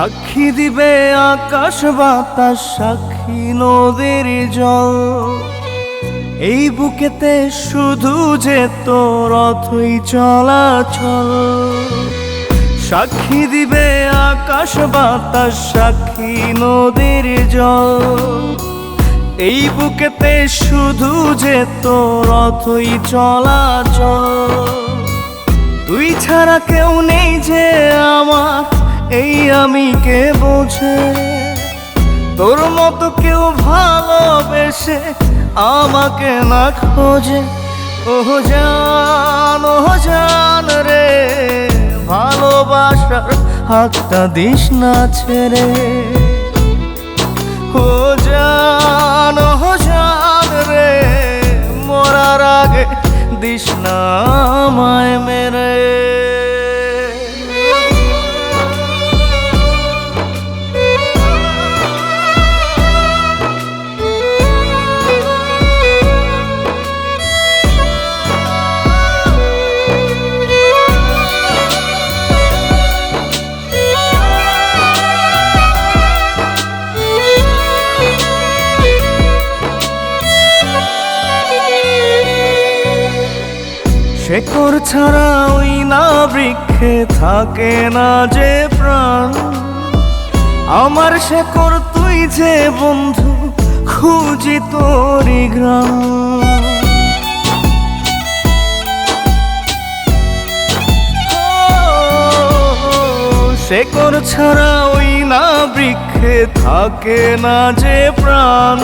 সাক্ষী দিবে আকাশ বাতাস, সাক্ষী নদীর জল। এই বুকেতে শুধু যে তোর অথই চলাচল। সাক্ষী দিবে আকাশ বাতাস, সাক্ষী নদীর জল। এই বুকেতে শুধু যে তোর অথই চলাচল। তুই ছাড়া কেউ নেই যে আমি কে বোঝে? তোর মতো কেউ ভালোবেসে আমাকে না খোঁজে। ও জান ও জান রে, ভালোবাসার হাতটা দিস না ছেড়ে। ও জান ও জান রে, মরার আগে দিস না আমায় মেরে। শেকড় ছাড়া ওই না বৃক্ষে থাকে না যে প্রাণ। আমার শেকড় তুই যে বন্ধু, খুঁজি তোরি গ্রাম শেকড় ছাড়া ওই না বৃক্ষে থাকে না যে প্রাণ।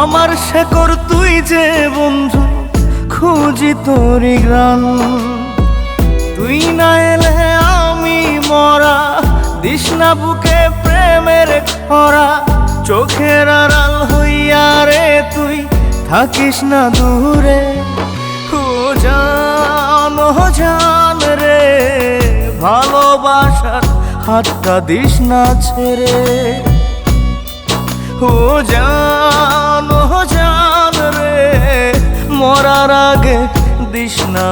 আমার শেকড় তুই যে বন্ধু খুঁজি তোরি গ্রান তুই না এলে আমি মরা, দিস না বুকে প্রেমের খরা। চোখের আড়াল হইয়া রে তুই থাকিস না দূরে। ও জান রে, ভালোবাসার হাতটা দিস না ছেড়ে। ও জান মরার আগে দিস না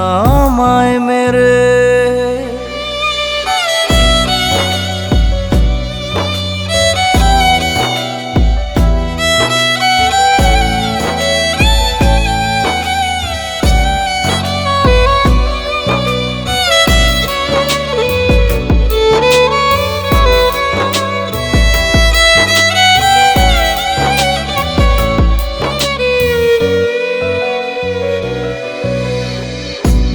আমায় মেরে।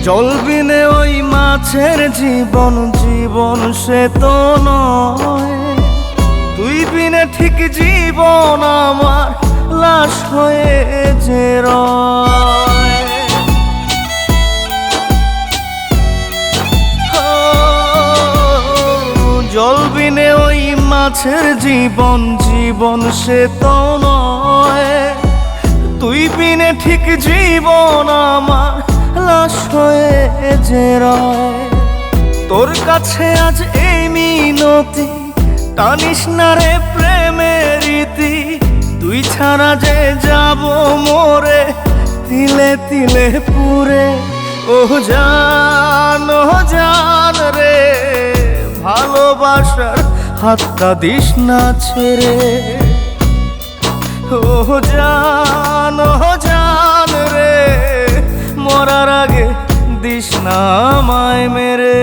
জল বিনে ওই মাছের জীবন জীবন সে তো নয়। তুই বিনে ঠিক জীবন আমার লাশ হয়ে যে রয়। ও, জল বিনে ওই মাছের জীবন জীবন সে তো নয়। তুই বিনে ঠিক জীবন আমার লাশ হয়ে যে তোর কাছে আজ এই মিনতি, টানিস না রে প্রেমের রীতি। তুই ছাড়া যে যাব মোরে, তিলে তিলে পুরে। ও জান ও জান রে, ভালোবাসার হাতটা দিস না ছেড়ে। ও জান ও জান মরার আগে দিস না আমায় মেরে।